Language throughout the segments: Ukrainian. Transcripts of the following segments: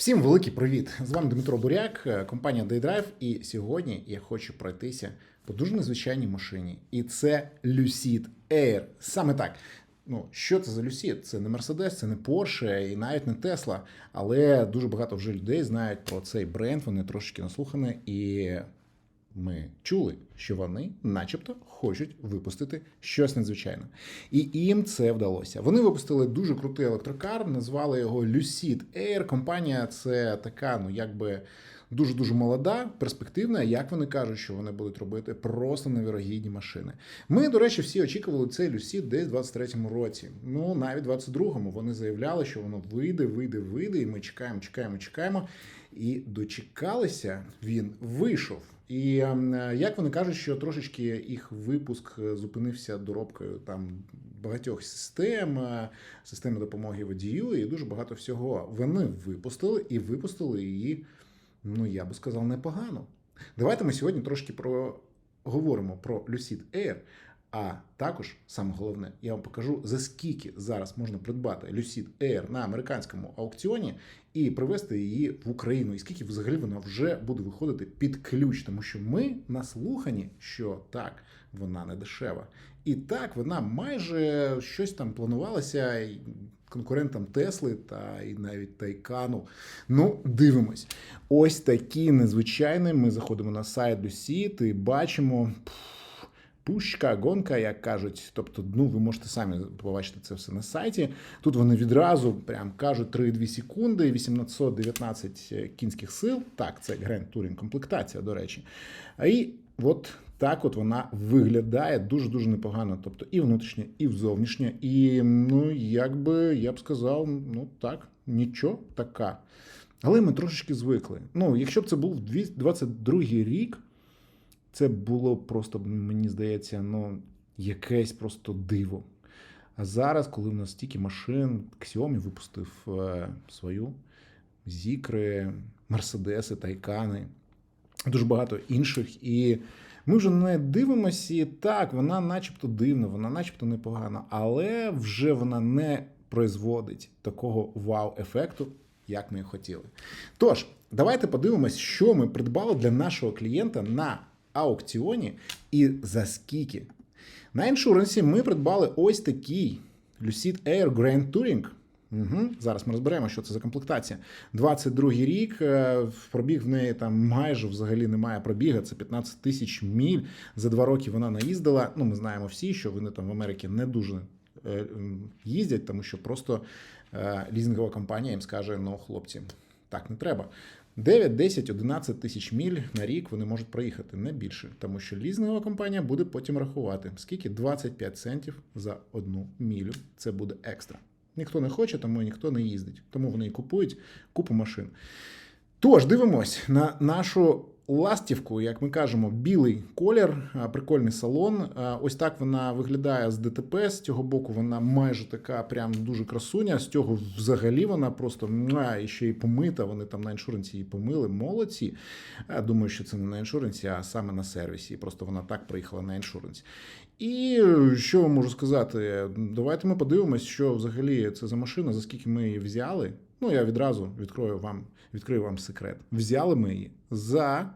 Всім великий привіт! З вами Дмитро Буряк, е, компанія Daydrive. І сьогодні я хочу пройтися по дуже незвичайній машині. І це Lucid Air. Саме так. Ну, що це за Lucid? Це не Mercedes, це не Porsche і навіть не Tesla. Але дуже багато вже людей знають про цей бренд. Вони трошки наслухані і. Ми чули, що вони, начебто, хочуть випустити щось надзвичайне. І їм це вдалося. Вони випустили дуже крутий електрокар, назвали його Lucid Air. Компанія це така, ну якби дуже дуже молода, перспективна. Як вони кажуть, що вони будуть робити просто невірогідні машини. Ми, до речі, всі очікували цей Lucid десь в 23-му році. Ну навіть в 22-му вони заявляли, що воно вийде, вийде, вийде. І ми чекаємо, чекаємо, чекаємо. І дочекалися, він вийшов. І ем, як вони кажуть, що трошечки їх випуск е, зупинився доробкою там багатьох систем, е, системи допомоги водію і дуже багато всього. Вони випустили і випустили її, ну я би сказав, непогано. Давайте ми сьогодні трошки про говоримо про Lucid Air. А також саме головне, я вам покажу за скільки зараз можна придбати Lucid Air на американському аукціоні і привезти її в Україну. І скільки взагалі вона вже буде виходити під ключ, тому що ми наслухані, що так, вона не дешева. І так, вона майже щось там планувалася конкурентам Тесли та і навіть Тайкану. Ну, дивимось. Ось такі незвичайні. Ми заходимо на сайт Lucid і бачимо. Пф, Пущка, гонка, як кажуть. Тобто, ну ви можете самі побачити це все на сайті. Тут вони відразу прям кажуть 3,2 секунди, 819 кінських сил. Так, це Grand Touring комплектація, до речі. І от так от вона виглядає дуже-дуже непогано. Тобто і внутрішнє, і зовнішнє. І ну, як би я б сказав, ну так, нічого така. Але ми трошечки звикли. Ну, якщо б це був 22 рік. Це було просто, мені здається, ну, якесь просто диво. А зараз, коли в нас стільки машин, Xiaomi випустив е, свою Зікри, Мерседеси, Тайкани, дуже багато інших. І ми вже не дивимося, і так, вона начебто дивна, вона начебто непогана, але вже вона не производить такого вау-ефекту, як ми хотіли. Тож, давайте подивимось, що ми придбали для нашого клієнта на аукціоні і за скільки. На іншуренсі ми придбали ось такий Lucid Air Grand Touring. Угу. Зараз ми розберемо, що це за комплектація. 22 рік, е, пробіг в неї там майже взагалі немає пробіга, це 15 тисяч міль. За два роки вона наїздила. Ну, ми знаємо всі, що вони там в Америці не дуже е, їздять, тому що просто е, лізингова компанія їм скаже: ну, хлопці, так не треба. 9, 10, 11 тисяч міль на рік вони можуть проїхати, не більше, тому що лізингова компанія буде потім рахувати, скільки 25 центів за одну мілю. Це буде екстра. Ніхто не хоче, тому ніхто не їздить. Тому вони і купують купу машин. Тож, дивимось на нашу ластівку, як ми кажемо, білий колір, прикольний салон. Ось так вона виглядає з ДТП. З цього боку вона майже така, прям дуже красуня. З цього взагалі вона просто муа, і ще й помита. Вони там на іншуренсі її помили. Молодці. Думаю, що це не на іншуренсі, а саме на сервісі. Просто вона так приїхала на іншуренс. І що можу сказати? Давайте ми подивимось, що взагалі це за машина, за скільки ми її взяли. Ну, я відразу відкрою вам, відкрию вам секрет. Взяли ми її за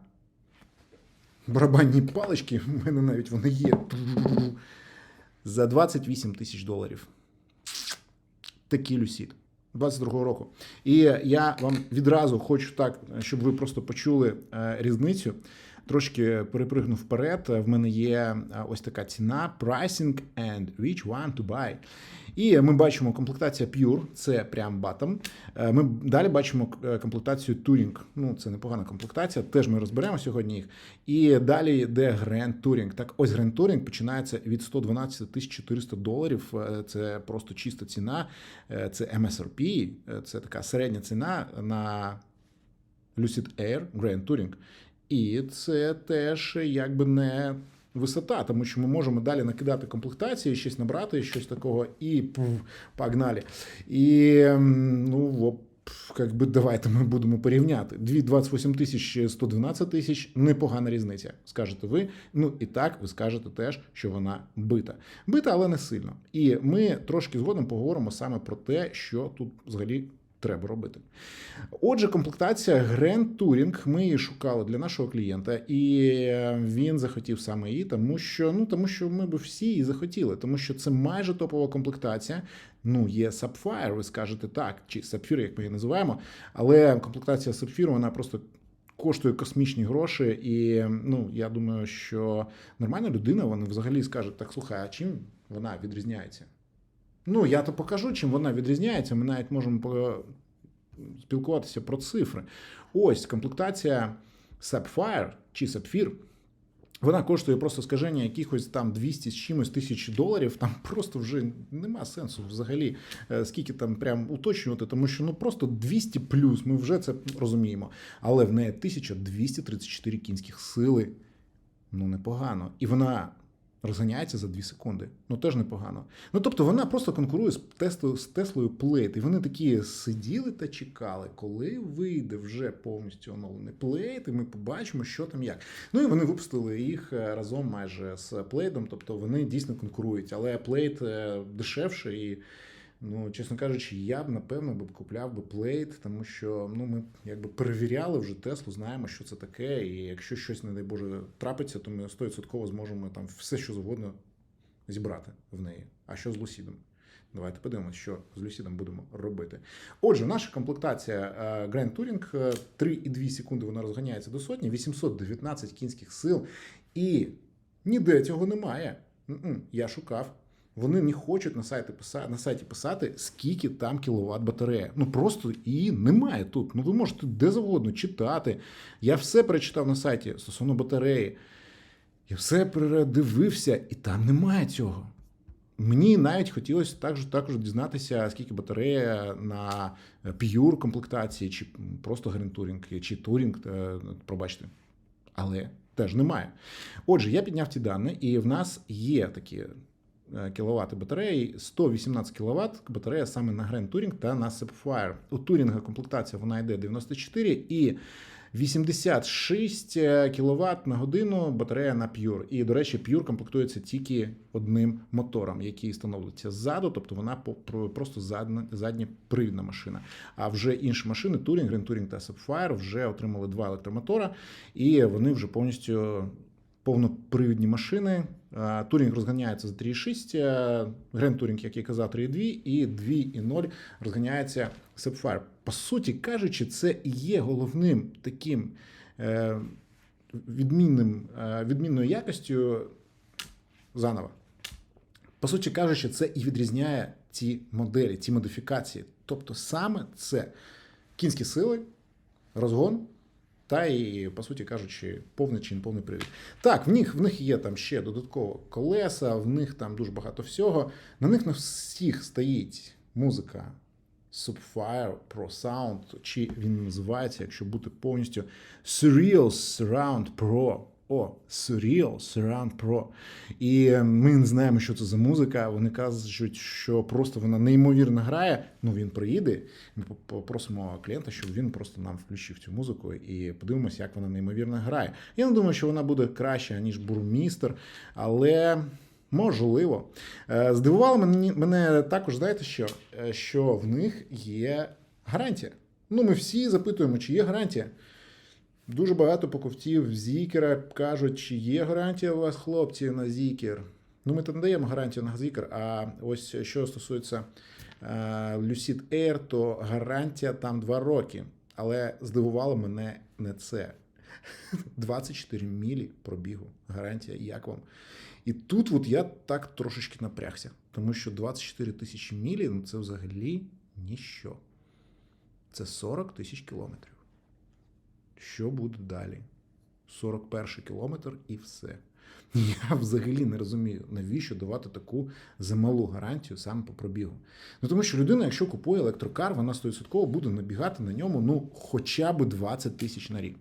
барабанні палички, в мене навіть вони є. За 28 тисяч доларів. Такий люсід. 22-го року. І я вам відразу хочу так, щоб ви просто почули е, різницю. Трошки перепригнув вперед. В мене є е, ось така ціна: pricing and which one to buy. І ми бачимо комплектація Pure, це прям батом. Е, Ми далі бачимо е, комплектацію Touring. Ну, це непогана комплектація, теж ми розберемо сьогодні їх. І далі йде Grand Touring. Так, ось Grand Touring починається від 112 400 доларів. Це просто чиста ціна. Це MSRP, це така середня ціна на Lucid Air Grand Touring. І це теж якби не висота, тому що ми можемо далі накидати комплектації, щось набрати, щось такого, і пф, погнали. І ем, ну, оп, як давайте ми будемо порівняти. 28 тисяч 112 тисяч непогана різниця. Скажете ви. Ну і так ви скажете теж, що вона бита. Бита, але не сильно. І ми трошки згодом поговоримо саме про те, що тут взагалі. Треба робити. Отже, комплектація Grand Touring, Ми її шукали для нашого клієнта, і він захотів саме її, тому що ну тому що ми б всі її захотіли, тому що це майже топова комплектація. Ну, є Sapphire, ви скажете так, чи Sapphire, як ми її називаємо, але комплектація Sapphire, вона просто. Коштує космічні гроші, і ну я думаю, що нормальна людина вона взагалі скаже: так слухай, а чим вона відрізняється? Ну, я то покажу, чим вона відрізняється. Ми навіть можемо спілкуватися про цифри. Ось комплектація Sapphire чи Sapphire. Вона коштує просто скаження якихось там 200 з чимось тисяч доларів. Там просто вже нема сенсу взагалі, е, скільки там прям уточнювати, тому що ну просто 200 плюс, ми вже це розуміємо. Але в неї 1234 кінських сили. Ну, непогано. І вона розганяється за 2 секунди. Ну теж непогано. Ну тобто вона просто конкурує з Теслою, з Теслою Plate. І вони такі сиділи та чекали, коли вийде вже повністю оновлений Plate, і ми побачимо, що там як. Ну і вони випустили їх е, разом майже з Plate, тобто вони дійсно конкурують. Але Plate е, дешевше і. Ну, чесно кажучи, я б напевно б купляв би плейт, тому що ну ми якби перевіряли вже Теслу, знаємо, що це таке, і якщо щось, не дай Боже, трапиться, то ми 100% зможемо там все, що завгодно зібрати в неї. А що з Лусідом? Давайте подивимося, що з Люсідом будемо робити. Отже, наша комплектація е, Grand Touring е, 3,2 секунди вона розганяється до сотні, 819 кінських сил, і ніде цього немає. Я шукав. Вони не хочуть на сайті писати, на сайті писати, скільки там кіловат батарея. Ну просто її немає тут. Ну ви можете де завгодно читати. Я все перечитав на сайті стосовно батареї. Я все передивився, і там немає цього. Мені навіть хотілося також, також дізнатися, скільки батарея на Pure комплектації, чи просто Touring, чи Touring, е, пробачте. Але теж немає. Отже, я підняв ті дані, і в нас є такі е, кіловати батареї, 118 кВт батарея саме на Grand Touring та на Sapphire. У Touring комплектація вона йде 94 і 86 кВт на годину батарея на Pure. І, до речі, Pure комплектується тільки одним мотором, який встановлюється ззаду, тобто вона просто задня, задня привідна машина. А вже інші машини, Touring, Grand Touring та Sapphire, вже отримали два електромотора, і вони вже повністю повнопривідні машини. Турінг розганяється за 3,6, е, Grand Touring, як я казав, 3,2 і 2,0 розганяється Sapphire. По суті кажучи, це і є головним таким е, відмінним, е, відмінною якостю заново. По суті кажучи, це і відрізняє ці моделі, ці модифікації. Тобто саме це кінські сили, розгон. І, по суті кажучи, повний чи неповний привід. Так, в них в них є там ще додатково колеса, в них там дуже багато всього. На них на всіх стоїть музика Subfire Pro Sound, чи він називається, якщо бути повністю Surreal Surround Pro. О, Surreal Surround Pro. І ми не знаємо, що це за музика. Вони кажуть, що просто вона неймовірно грає. Ну він приїде. Ми попросимо клієнта, щоб він просто нам включив цю музику і подивимося, як вона неймовірно грає. Я не думаю, що вона буде краща, ніж бурмістер, але. Можливо. Е, Здивувало мене, мене також, знаєте що? Е, Що в них є гарантія. Ну, ми всі запитуємо, чи є гарантія. Дуже багато покупців Зікера кажуть, чи є гарантія у вас, хлопці, на Зікер. Ну, ми то не даємо гарантію на Зікер, а ось що стосується е, Lucid Air, то гарантія там 2 роки. Але здивувало мене не це. 24 мілі пробігу. Гарантія, як вам? І тут от я так трошечки напрягся, тому що 24 тисячі мілі ну, це взагалі ніщо. Це 40 тисяч кілометрів. Що буде далі? 41 кілометр і все. Я взагалі не розумію, навіщо давати таку замалу гарантію саме по пробігу. Ну тому що людина, якщо купує електрокар, вона 100% буде набігати на ньому ну, хоча б 20 тисяч на рік.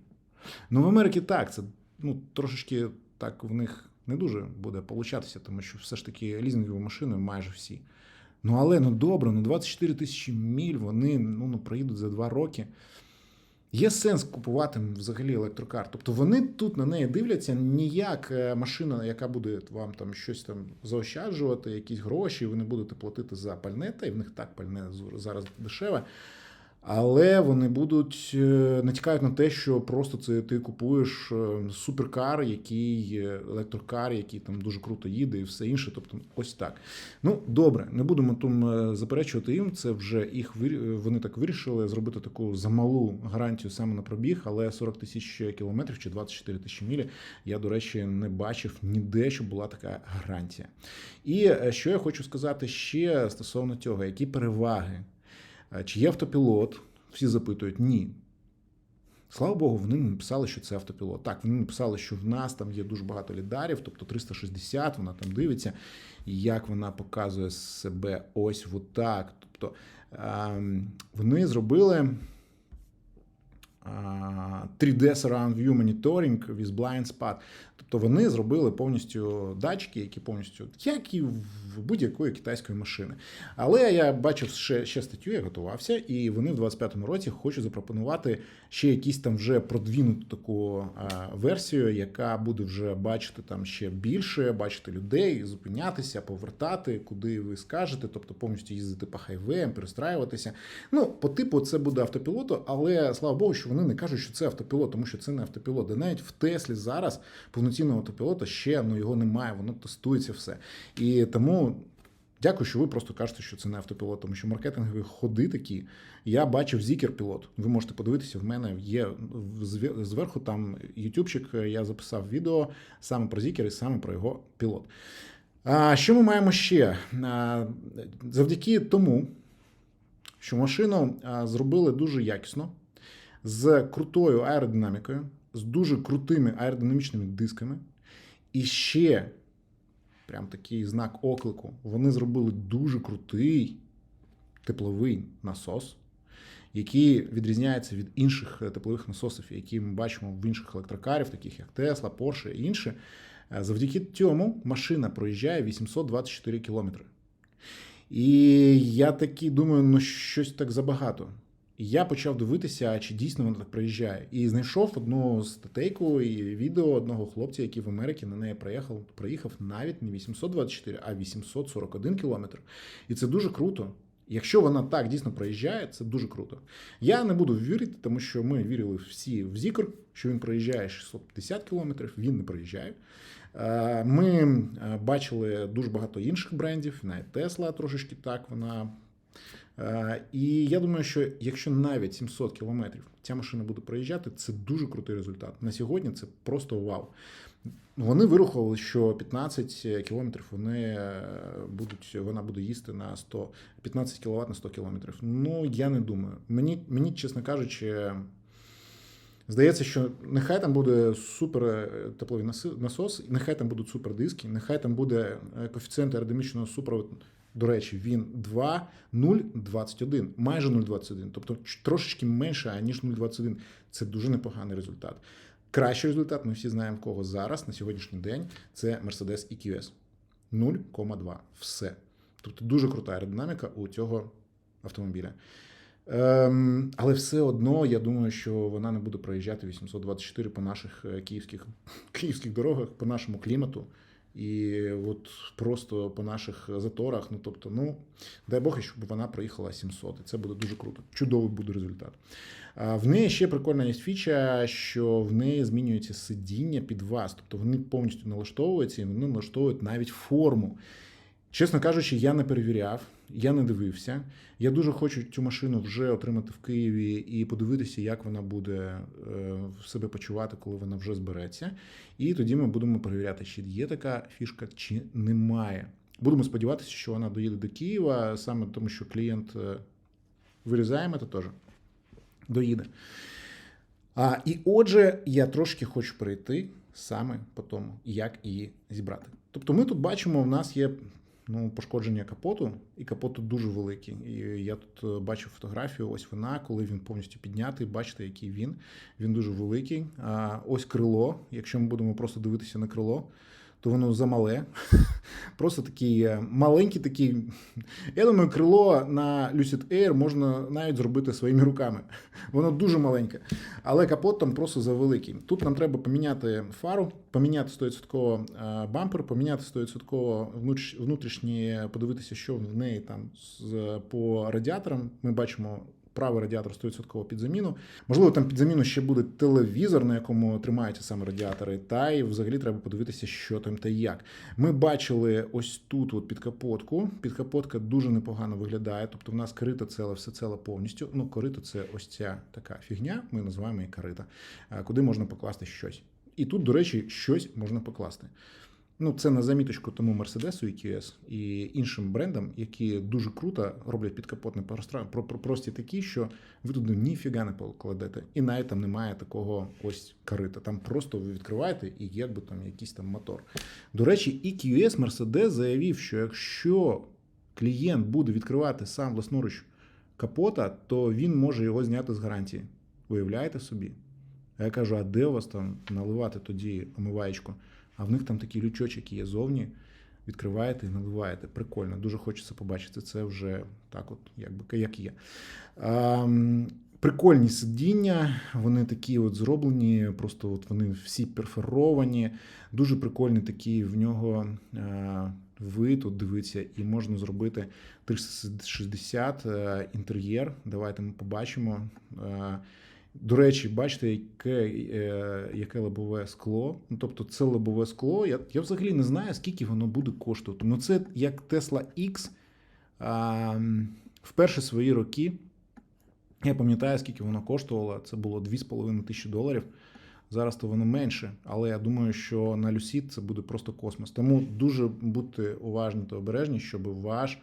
Ну в Америці так, це ну, трошечки так в них не дуже буде получатися, тому що все ж таки лізингові машини майже всі. Ну але ну добре, ну 24 тисячі міль вони ну, ну проїдуть за два роки. Є сенс купувати взагалі електрокар. Тобто вони тут на неї дивляться ніяк е, машина, яка буде вам там щось там заощаджувати, якісь гроші, ви не будете платити за пальне, та й в них так пальне зараз дешеве. Але вони будуть е, натякають на те, що просто це ти купуєш е, суперкар, який е, електрокар, який там дуже круто їде, і все інше. Тобто, ось так. Ну добре, не будемо там заперечувати їм. Це вже їх вони так вирішили зробити таку замалу гарантію саме на пробіг, але 40 тисяч кілометрів чи 24 тисячі мілі. Я, до речі, не бачив ніде, щоб була така гарантія. І що я хочу сказати ще стосовно цього, які переваги. Чи є автопілот? Всі запитують, ні. Слава Богу, вони не написали, що це автопілот. Так, вони написали, що в нас там є дуже багато лідарів, тобто 360, вона там дивиться, як вона показує себе ось отак. Тобто ем, вони зробили 3D Surround View Monitoring with Blind Spot. Тобто вони зробили повністю датчики, які повністю, як і в будь-якої китайської машини. Але я бачив ще ще статтю, я готувався, і вони в 25-му році хочуть запропонувати ще якісь там вже продвинуту таку версію, яка буде вже бачити там ще більше, бачити людей, зупинятися, повертати, куди ви скажете, тобто повністю їздити по хайвеям, перестраюватися. Ну, по типу, це буде автопілоту, але слава Богу, що вони не кажуть, що це автопілот, тому що це не автопілот. Де навіть в Теслі зараз повноцінного автопілота ще ну, його немає, воно тестується все. І тому. Дякую, що ви просто кажете, що це не автопілот, тому що маркетингові ходи такі. Я бачив зікер-пілот. Ви можете подивитися, в мене є зверху там ютубчик, я записав відео саме про зікер і саме про його пілот. А що ми маємо ще? Завдяки тому, що машину зробили дуже якісно, з крутою аеродинамікою, з дуже крутими аеродинамічними дисками. І ще, прям такий знак оклику, вони зробили дуже крутий тепловий насос, який відрізняється від інших теплових насосів, які ми бачимо в інших електрокарів, таких як Tesla, Porsche і інші. Завдяки цьому машина проїжджає 824 кілометри. І я такий думаю, ну щось так забагато. І я почав дивитися, чи дійсно вона так приїжджає. І знайшов одну статейку і відео одного хлопця, який в Америці на неї проїхав, проїхав навіть не 824, а 841 кілометр. І це дуже круто. Якщо вона так дійсно проїжджає, це дуже круто. Я не буду вірити, тому що ми вірили всі в Зікр, що він проїжджає 650 кілометрів, він не проїжджає. Е, ми е, бачили дуже багато інших брендів, навіть Тесла трошечки так вона і я думаю, що якщо навіть 700 кілометрів ця машина буде проїжджати, це дуже крутий результат. На сьогодні це просто вау. Вони вирахували, що 15 кілометрів вони е, будуть, вона буде їсти на 100, 15 кВт на 100 кілометрів. Ну, я не думаю. Мені, мені, чесно кажучи, здається, що нехай там буде супер е, тепловий насос, нехай там будуть супер диски, нехай там буде коефіцієнт аеродинамічного супроводу до речі, він 2,021, майже 0,21, тобто трошечки менше, ніж 0,21. Це дуже непоганий результат. Кращий результат, ми всі знаємо, кого зараз на сьогоднішній день це Mercedes EQS 0,2. Все. Тобто дуже крута аеродинаміка у цього автомобіля. Ем, Але все одно я думаю, що вона не буде проїжджати 824 по наших е, київських київських дорогах, по нашому клімату. І от просто по наших заторах, ну тобто, ну дай Бог, щоб вона проїхала 700. І це буде дуже круто. Чудовий буде результат. В неї ще прикольна є фіча, що в неї змінюється сидіння під вас. Тобто вони повністю налаштовуються і вони налаштовують навіть форму. Чесно кажучи, я не перевіряв, я не дивився. Я дуже хочу цю машину вже отримати в Києві і подивитися, як вона буде е, себе почувати, коли вона вже збереться. І тоді ми будемо перевіряти, чи є така фішка, чи немає. Будемо сподіватися, що вона доїде до Києва, саме тому, що клієнт е, вирізаємо це теж доїде. А, І отже, я трошки хочу перейти саме по тому, як її зібрати. Тобто, ми тут бачимо, в нас є ну, пошкодження капоту, і капоту дуже великий. І я тут е, бачу фотографію, ось вона, коли він повністю піднятий, бачите, який він. Він дуже великий. А ось крило. Якщо ми будемо просто дивитися на крило, то воно замале. Просто такий е, маленький такий. Я думаю, крило на Lucid Air можна навіть зробити своїми руками. Воно дуже маленьке. Але капот там просто завеликий. Тут нам треба поміняти фару, поміняти 100% е, бампер, поміняти 100% внутріш- внутрішні, подивитися, що в неї там по радіаторам. Ми бачимо. Правий радіатор 100% під заміну. Можливо, там під заміну ще буде телевізор, на якому тримаються саме радіатори. Та й взагалі треба подивитися, що там та як. Ми бачили ось тут, от підкапотку. Підкапотка дуже непогано виглядає. Тобто в нас корита ціла, все ціла повністю. Ну, корито це ось ця така фігня. Ми називаємо її корита, куди можна покласти щось. І тут, до речі, щось можна покласти. Ну, це на заміточку тому Мерседесу EQS і іншим брендам, які дуже круто роблять пространство, про, про прості такі, що ви туди ніфіга не покладете. І навіть там немає такого ось корита. Там просто ви відкриваєте і якби там якийсь там мотор. До речі, EQS Mercedes заявив, що якщо клієнт буде відкривати сам власноруч капота, то він може його зняти з гарантії. Уявляєте собі? А я кажу, а де у вас там наливати тоді омиваєчку? А в них там такий лючочок є зовні. Відкриваєте і наливаєте. Прикольно, дуже хочеться побачити це вже так, от якби як є. А, м, прикольні сидіння, вони такі от зроблені, просто от вони всі перфоровані. Дуже прикольний такий в нього а, вид, от дивіться, і можна зробити 360 е, інтер'єр. Давайте ми побачимо. Е, До речі, бачите, яке, е, яке лобове скло. Ну, тобто, це лобове скло. Я, я взагалі не знаю, скільки воно буде коштувати. Ну, це як Tesla X а, в перші свої роки. Я пам'ятаю, скільки воно коштувало. Це було 2,5 тисячі доларів. Зараз то воно менше, але я думаю, що на Lucid це буде просто космос. Тому дуже будьте уважні та обережні, щоб ваш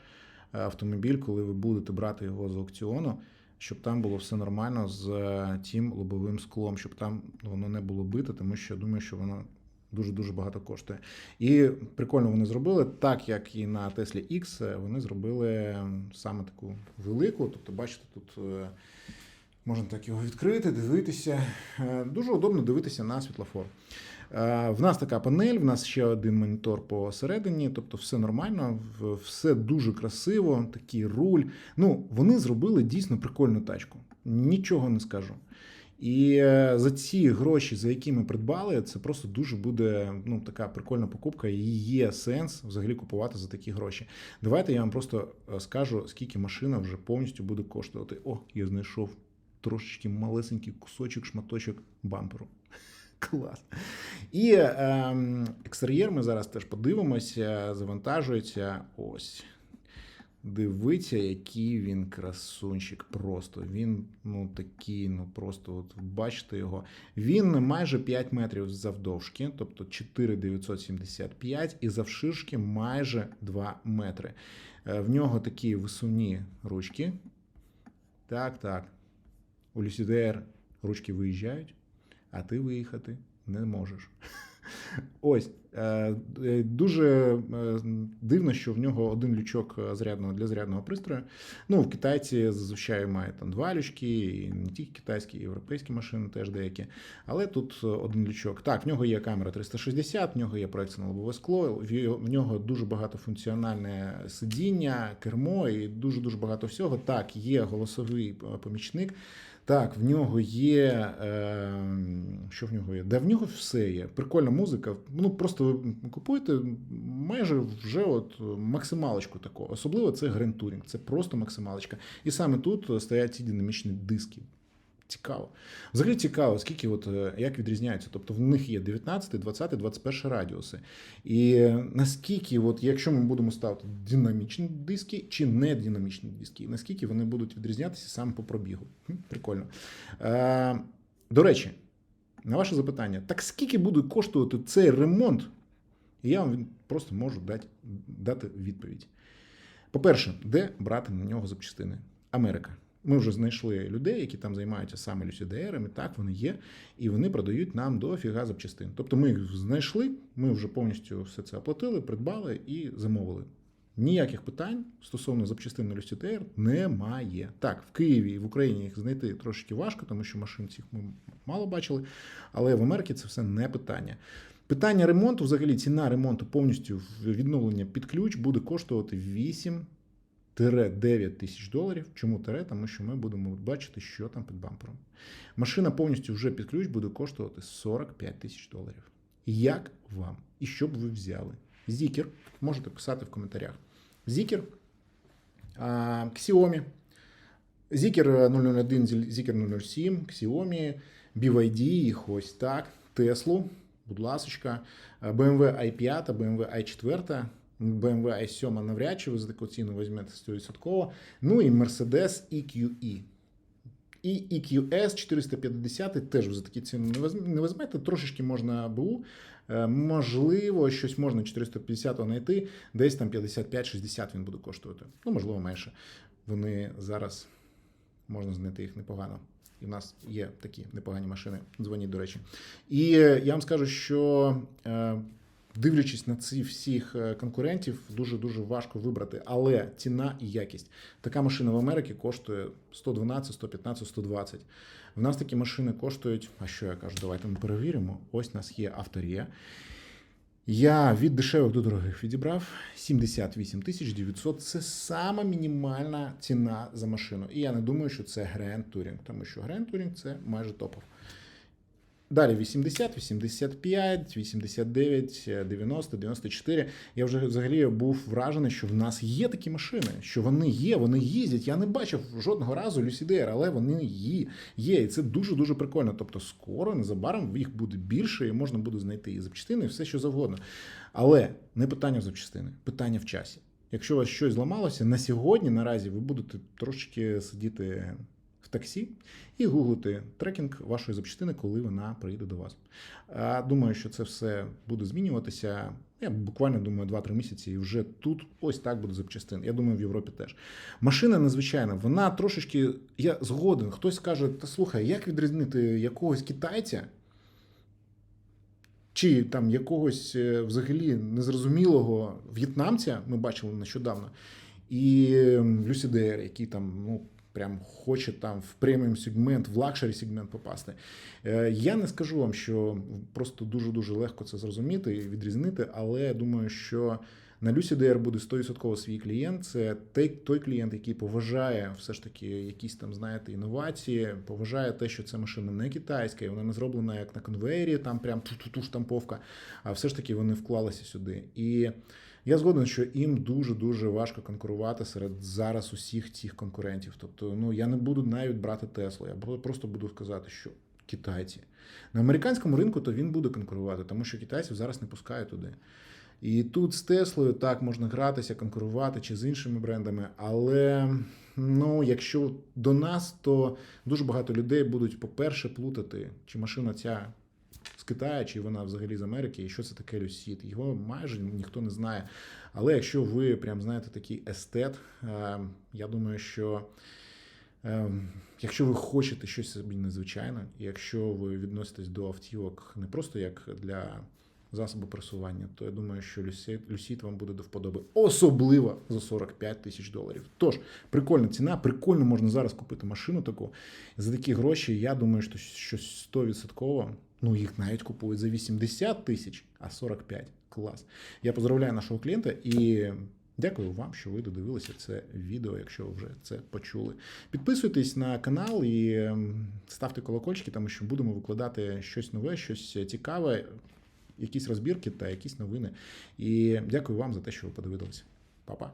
е, автомобіль, коли ви будете брати його з аукціону, щоб там було все нормально з е, тим лобовим склом, щоб там воно не було бите, тому що я думаю, що воно дуже дуже багато коштує. І прикольно вони зробили, так як і на Tesla X, е, вони зробили саме таку велику. Тобто, бачите, тут. е, Можна так його відкрити, дивитися. Дуже удобно дивитися на світлофор. Е, В нас така панель, в нас ще один монітор посередині, тобто все нормально, все дуже красиво, такий руль. Ну, вони зробили дійсно прикольну тачку. Нічого не скажу. І е, за ці гроші, за які ми придбали, це просто дуже буде ну, така прикольна покупка, і є сенс взагалі купувати за такі гроші. Давайте я вам просто е, скажу, скільки машина вже повністю буде коштувати. О, я знайшов трошечки малесенький кусочок, шматочок бамперу. Клас. І ем, екстер'єр ми зараз теж подивимося, завантажується. Ось. Дивіться, який він красунчик. Просто він ну такий, ну просто от бачите його. Він майже 5 метрів завдовжки, тобто 4,975, і завширшки майже 2 метри. Е, В нього такі висувні ручки. Так, так. У Люсідер ручки виїжджають, а ти виїхати не можеш. Ось дуже е, дивно, що в нього один лючок е, зарядного для зарядного пристрою. Ну, в китайці зазвичай мають там два лючки, і не тільки китайські, і європейські машини теж деякі. Але тут е, один лючок. Так, в нього є камера 360, в нього є проекційне лобове скло, в нього дуже багатофункціональне сидіння, кермо і дуже дуже багато всього. Так, є голосовий е, помічник. Так, в нього є. Е, що в нього є? Да в нього все є. Прикольна музика. Ну просто ви купуєте майже вже от максималочку такого. Особливо це Touring. Це просто максималочка. І саме тут стоять ці динамічні диски. Цікаво. Взагалі цікаво, скільки от е, як відрізняються. Тобто в них є 19, 20, 21 радіуси. І наскільки, от, якщо ми будемо ставити динамічні диски чи не динамічні диски, наскільки вони будуть відрізнятися саме по пробігу? Прикольно. Е, до речі, на ваше запитання, так скільки буде коштувати цей ремонт? І я вам просто можу дати, дати відповідь. По-перше, де брати на нього запчастини? Америка. Ми вже знайшли людей, які там займаються саме люсідерами. Так, вони є, і вони продають нам до фіга запчастин. Тобто ми їх знайшли, ми вже повністю все це оплатили, придбали і замовили. Ніяких питань стосовно запчастин на Люсітер немає. Так, в Києві і в Україні їх знайти трошки важко, тому що машин цих ми мало бачили, але в Америці це все не питання. Питання ремонту, взагалі, ціна ремонту повністю відновлення під ключ буде коштувати 8-9 тисяч доларів. Чому тире? Тому що ми будемо бачити, що там під бампером. Машина повністю вже під ключ буде коштувати 45 тисяч доларів. Як вам? І що б ви взяли? Зікер, можете писати в коментарях. А, Xiaomi, Zikr 001, Zikr 007, Xiaomi, BYD, їх ось так, Теслу, будь ласочка, BMW i5, BMW i4, BMW i7 навряд чи ви за таку ціну візьмете 100%. Ну і Mercedes EQE. І EQS 450 теж ви за такі ціни не візьм- не візьмете, трошечки можна БУ. Е, Можливо, щось можна 450 знайти, десь там 55-60 він буде коштувати. Ну, можливо, менше. Вони зараз можна знайти їх непогано. І в нас є такі непогані машини. Дзвоніть, до речі. І е, я вам скажу, що е, дивлячись на ці всіх е, конкурентів, дуже дуже важко вибрати. Але ціна і якість. Така машина в Америці коштує 112, 115, 120. В нас такі машини коштують. А що я кажу? Давайте ми перевіримо. Ось у нас є авторія. Я від дешевих до дорогих відібрав 78 тисяч 900. Це сама мінімальна ціна за машину. І я не думаю, що це Grand Touring, тому що Grand Touring це майже топов. Далі 80, 85, 89, 90, 94. Я вже взагалі був вражений, що в нас є такі машини, що вони є, вони їздять. Я не бачив жодного разу Люсідер, але вони є. є. І це дуже-дуже прикольно. Тобто, скоро, незабаром їх буде більше, і можна буде знайти і запчастини, і все, що завгодно. Але не питання в запчастини, питання в часі. Якщо у вас щось зламалося, на сьогодні наразі ви будете трошечки сидіти таксі і гуглити трекінг вашої запчастини, коли вона приїде до вас. Думаю, що це все буде змінюватися. Я буквально думаю, 2-3 місяці, і вже тут ось так буде запчастин. Я думаю, в Європі теж. Машина незвичайна, вона трошечки. Я згоден. Хтось каже: та слухай, як відрізнити якогось китайця? Чи там якогось е, взагалі незрозумілого в'єтнамця, ми бачили нещодавно, і Люсі Дейр, який там, ну. Прям хоче там в преміум сегмент, в лакшері сегмент попасти. Е, Я не скажу вам, що просто дуже-дуже легко це зрозуміти і відрізнити, але я думаю, що на Люсі буде 100% свій клієнт. Це той, той клієнт, який поважає все ж таки якісь там, знаєте, інновації, поважає те, що ця машина не китайська, і вона не зроблена як на конвейері, там прям ту-ту-ту штамповка, а все ж таки вони вклалися сюди. І я згоден, що їм дуже дуже важко конкурувати серед зараз усіх цих конкурентів. Тобто, ну я не буду навіть брати Теслу. Я просто буду сказати, що китайці на американському ринку то він буде конкурувати, тому що китайців зараз не пускають туди. І тут з Теслою так можна гратися, конкурувати чи з іншими брендами. Але ну, якщо до нас, то дуже багато людей будуть, по-перше, плутати, чи машина ця Китаю, чи вона взагалі з Америки, і що це таке Люсід. Його майже ніхто не знає. Але якщо ви прям знаєте такий естет, е, я думаю, що. е, Якщо ви хочете щось собі незвичайне, якщо ви відноситесь до автівок не просто як для засобу пересування, то я думаю, що Люсід, Люсід вам буде до вподоби, особливо за 45 тисяч доларів. Тож, прикольна ціна, прикольно можна зараз купити машину таку. За такі гроші, я думаю, що щось 100%, ну їх навіть купують за 80 тисяч, а 45 клас. Я поздравляю нашого клієнта і. Дякую вам, що ви додивилися це відео, якщо ви вже це почули. Підписуйтесь на канал і ем, ставте колокольчики, тому що будемо викладати щось нове, щось цікаве, якісь розбірки та якісь новини. І дякую вам за те, що ви подивилися. Па-па.